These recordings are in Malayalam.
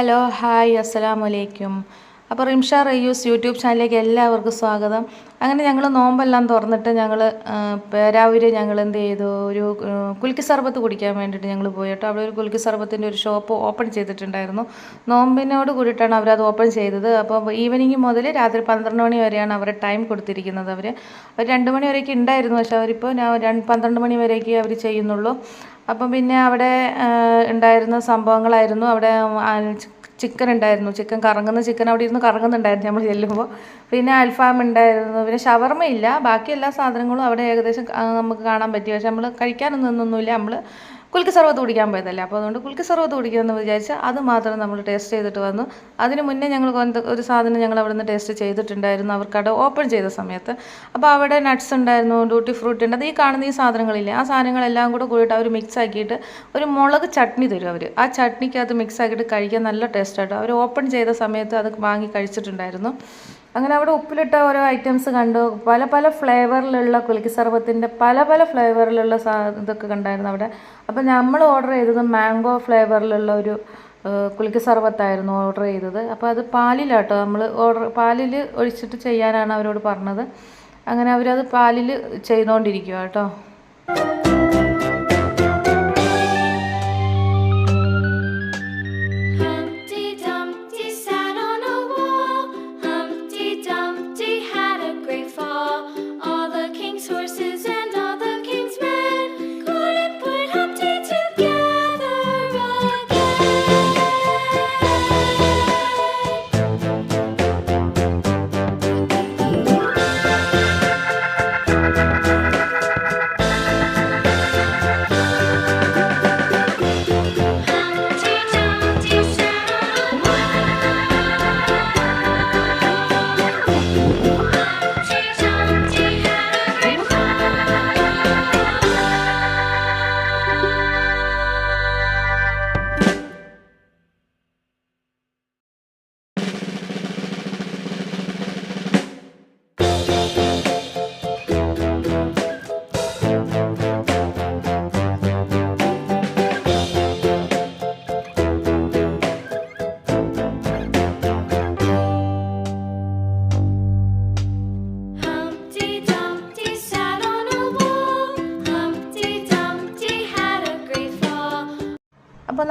ഹലോ ഹായ് അസ്സലാമു അലൈക്കും അപ്പോൾ റിംഷ റയ്യൂസ് യൂട്യൂബ് ചാനലിലേക്ക് എല്ലാവർക്കും സ്വാഗതം. അങ്ങനെ ഞങ്ങൾ നോമ്പെല്ലാം തുറന്നിട്ട് ഞങ്ങൾ പേരാവൂര് ഞങ്ങൾ എന്ത് ചെയ്തു? ഒരു കുൽക്കി സർബത്ത് കുടിക്കാൻ വേണ്ടിയിട്ട് ഞങ്ങൾ പോയി കേട്ടോ. അവിടെ ഒരു കുൽക്കി സർബത്തിന്റെ ഒരു ഷോപ്പ് ഓപ്പൺ ചെയ്തിട്ടുണ്ടായിരുന്നു. നോമ്പിനോട് കൂടിയിട്ടാണ് അവരത് ഓപ്പൺ ചെയ്തത്. അപ്പോൾ ഈവനിങ് മുതൽ രാത്രി പന്ത്രണ്ട് മണി വരെയാണ് അവർ ടൈം കൊടുത്തിരിക്കുന്നത് അവർ അവർ രണ്ട് മണി വരെയൊക്കെ ഉണ്ടായിരുന്നു. പക്ഷേ അവരിപ്പോൾ പന്ത്രണ്ട് മണി വരെയൊക്കെ അവർ ചെയ്യുന്നുള്ളൂ. അപ്പം പിന്നെ അവിടെ ഉണ്ടായിരുന്ന സംഭവങ്ങളായിരുന്നു. അവിടെ ചിക്കൻ ഉണ്ടായിരുന്നു. ചിക്കൻ കറങ്ങുന്ന ചിക്കൻ അവിടെ ഇരുന്ന് കറങ്ങുന്നുണ്ടായിരുന്നു നമ്മൾ ചെല്ലുമ്പോൾ. പിന്നെ അൽഫാം ഉണ്ടായിരുന്നു. പിന്നെ ഷവർമ ഇല്ല. ബാക്കി എല്ലാ സാധനങ്ങളും അവിടെ ഏകദേശം നമുക്ക് കാണാൻ പറ്റി. പക്ഷെ നമ്മൾ കഴിക്കാനൊന്നും നിന്നൊന്നുമില്ല നമ്മൾ കുൽക്ക് സർവത്ത് കുടിക്കാൻ പോയതല്ലേ? അപ്പോൾ അതുകൊണ്ട് കുൽക്ക് സർവത്ത് കുടിക്കുമെന്ന് വിചാരിച്ച് അത് മാത്രം നമ്മൾ ടേസ്റ്റ് ചെയ്തിട്ട് വന്നു. അതിന് മുന്നേ ഞങ്ങൾ ഒരു സാധനം ഞങ്ങൾ അവിടെ നിന്ന് ടേസ്റ്റ് ചെയ്തിട്ടുണ്ടായിരുന്നു. അവർക്ക് അവിടെ ഓപ്പൺ ചെയ്ത സമയത്ത്. അപ്പോൾ അവിടെ നട്ട്സ് ഉണ്ടായിരുന്നു ഡ്യൂട്ടി ഫ്രൂട്ട് ഉണ്ട്. അത് ഈ കാണുന്ന ഈ സാധനങ്ങളില്ലേ? ആ സാധനങ്ങളെല്ലാം കൂടെ കൂടിയിട്ട് അവർ മിക്സ് ആക്കിയിട്ട് ഒരു മുളക് ചട്നി തരും അവർ ആ ചട്നിക്കകത്ത് മിക്സ് ആക്കിയിട്ട് കഴിക്കാൻ നല്ല ടേസ്റ്റ് ആട്ടോ. അവർ ഓപ്പൺ ചെയ്ത സമയത്ത് അത് വാങ്ങി കഴിച്ചിട്ടുണ്ടായിരുന്നു. അങ്ങനെ അവിടെ ഉപ്പിലിട്ട ഓരോ ഐറ്റംസ് കണ്ടു. പല പല ഫ്ലേവറിലുള്ള കുലുക്കി പല പല ഫ്ലേവറിലുള്ള സാ ഇതൊക്കെ കണ്ടായിരുന്നു അവിടെ. അപ്പോൾ നമ്മൾ ഓർഡർ ചെയ്തത് മാംഗോ ഫ്ലേവറിലുള്ള ഒരു കുലുക്കി ഓർഡർ ചെയ്തത്. അപ്പോൾ അത് പാലിലാട്ടോ നമ്മൾ ഓർഡർ പാലിൽ ഒഴിച്ചിട്ട് ചെയ്യാനാണ് അവരോട് പറഞ്ഞത്. അങ്ങനെ അവരത് പാലിൽ ചെയ്തുകൊണ്ടിരിക്കുക കേട്ടോ.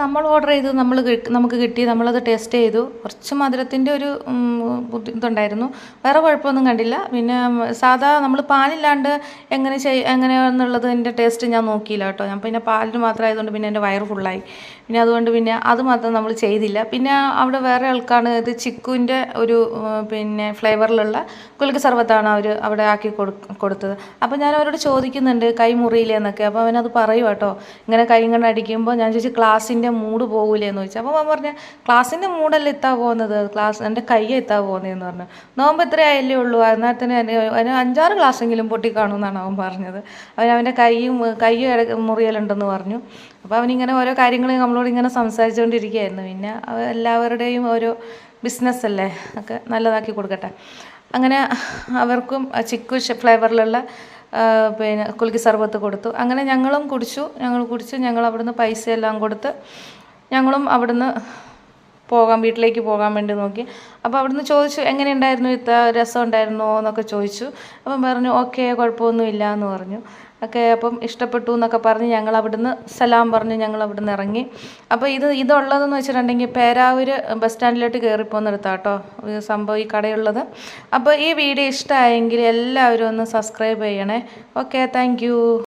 നമ്മൾ ഓർഡർ ചെയ്തു നമ്മൾ നമുക്ക് കിട്ടി നമ്മളത് ടേസ്റ്റ് ചെയ്തു. കുറച്ച് മധുരത്തിന്റെ ഒരു ഇതുണ്ടായിരുന്നു. വേറെ കുഴപ്പമൊന്നും കണ്ടില്ല. പിന്നെ സാധാ നമ്മൾ പാലില്ലാണ്ട് എങ്ങനെ ചെയ് എങ്ങനെയാണെന്നുള്ളതിന്റെ ടേസ്റ്റ് ഞാൻ നോക്കിയില്ല കേട്ടോ. ഞാൻ പിന്നെ പാലിന് മാത്രം ആയതുകൊണ്ട് പിന്നെ എന്റെ വയറ് ഫുള്ളായി പിന്നെ അതുകൊണ്ട് പിന്നെ അത് മാത്രം നമ്മൾ ചെയ്തില്ല. പിന്നെ അവിടെ വേറെ ആൾക്കാണ് ഇത് ചിക്കുവിന്റെ ഒരു പിന്നെ ഫ്ലേവറിലുള്ള കുലുക്ക് സർബത്താണ് അവർ അവിടെ ആക്കി കൊടു കൊടുത്തത്. അപ്പോൾ ഞാൻ അവരോട് ചോദിക്കുന്നുണ്ട് കൈ മുറിയില്ലേ? എന്നൊക്കെ. അപ്പോൾ അവനത് പറയും കേട്ടോ. ഇങ്ങനെ കൈ ഇങ്ങനെ അടിക്കുമ്പോൾ ഞാൻ ചോദിച്ചു ക്ലാസ്സിന്റെ മൂഡ് പോകില്ലേ എന്ന് ചോദിച്ചു. അപ്പോൾ അവൻ പറഞ്ഞു ക്ലാസ്സിന്റെ മൂഡല്ല എത്താൻ പോകുന്നത്? ക്ലാസ് എന്റെ കൈ എത്താൻ പോകുന്നതെന്ന് പറഞ്ഞു. നോമ്പ് എത്രയായല്ലേ ഉള്ളൂ? അന്നേരത്തിന് അതിന് അഞ്ചാറ് ക്ലാസ്സെങ്കിലും പൊട്ടി കാണുമെന്നാണ് അവൻ പറഞ്ഞത്. അവൻ അവന്റെ കൈയും കൈയും മുറിയലുണ്ടെന്ന് പറഞ്ഞു. അപ്പോൾ അവനിങ്ങനെ ഓരോ കാര്യങ്ങൾ നമ്മളോട് ഇങ്ങനെ സംസാരിച്ചുകൊണ്ടിരിക്കുകയായിരുന്നു പിന്നെ എല്ലാവരുടെയും ഓരോ ബിസിനസ് അല്ലേ ഒക്കെ നല്ലതാക്കി കൊടുക്കട്ടെ. അങ്ങനെ അവർക്കും ചിക്കു ഫ്ലേവറിലുള്ള പിന്നെ കുലുക്കി സർബത്ത് കൊടുത്തു. അങ്ങനെ ഞങ്ങളും കുടിച്ചു. ഞങ്ങൾ കുടിച്ചു ഞങ്ങൾ അവിടുന്ന് പൈസ എല്ലാം കൊടുത്ത് ഞങ്ങളും അവിടുന്ന് പോകാൻ വീട്ടിലേക്ക് പോകാൻ വേണ്ടി നോക്കി. അപ്പോൾ അവിടുന്ന് ചോദിച്ചു എങ്ങനെയുണ്ടായിരുന്നു? ഇത്ര രസം ഉണ്ടായിരുന്നോ? എന്നൊക്കെ ചോദിച്ചു. അപ്പം പറഞ്ഞു ഓക്കെ കുഴപ്പമൊന്നുമില്ല എന്ന് പറഞ്ഞു. ഒക്കെ അപ്പം ഇഷ്ടപ്പെട്ടു എന്നൊക്കെ പറഞ്ഞ് ഞങ്ങൾ അവിടുന്ന് സലാം പറഞ്ഞ് ഞങ്ങൾ അവിടുന്ന് ഇറങ്ങി. അപ്പോൾ ഇത് ഇതുള്ളതെന്ന് വെച്ചിട്ടുണ്ടെങ്കിൽ പേരാവൂർ ബസ് സ്റ്റാൻഡിലോട്ട് കയറി കേട്ടോ സംഭവം ഈ കടയുള്ളത്. അപ്പോൾ ഈ വീഡിയോ ഇഷ്ടമായെങ്കിൽ എല്ലാവരും ഒന്ന് സബ്സ്ക്രൈബ് ചെയ്യണേ. Okay thank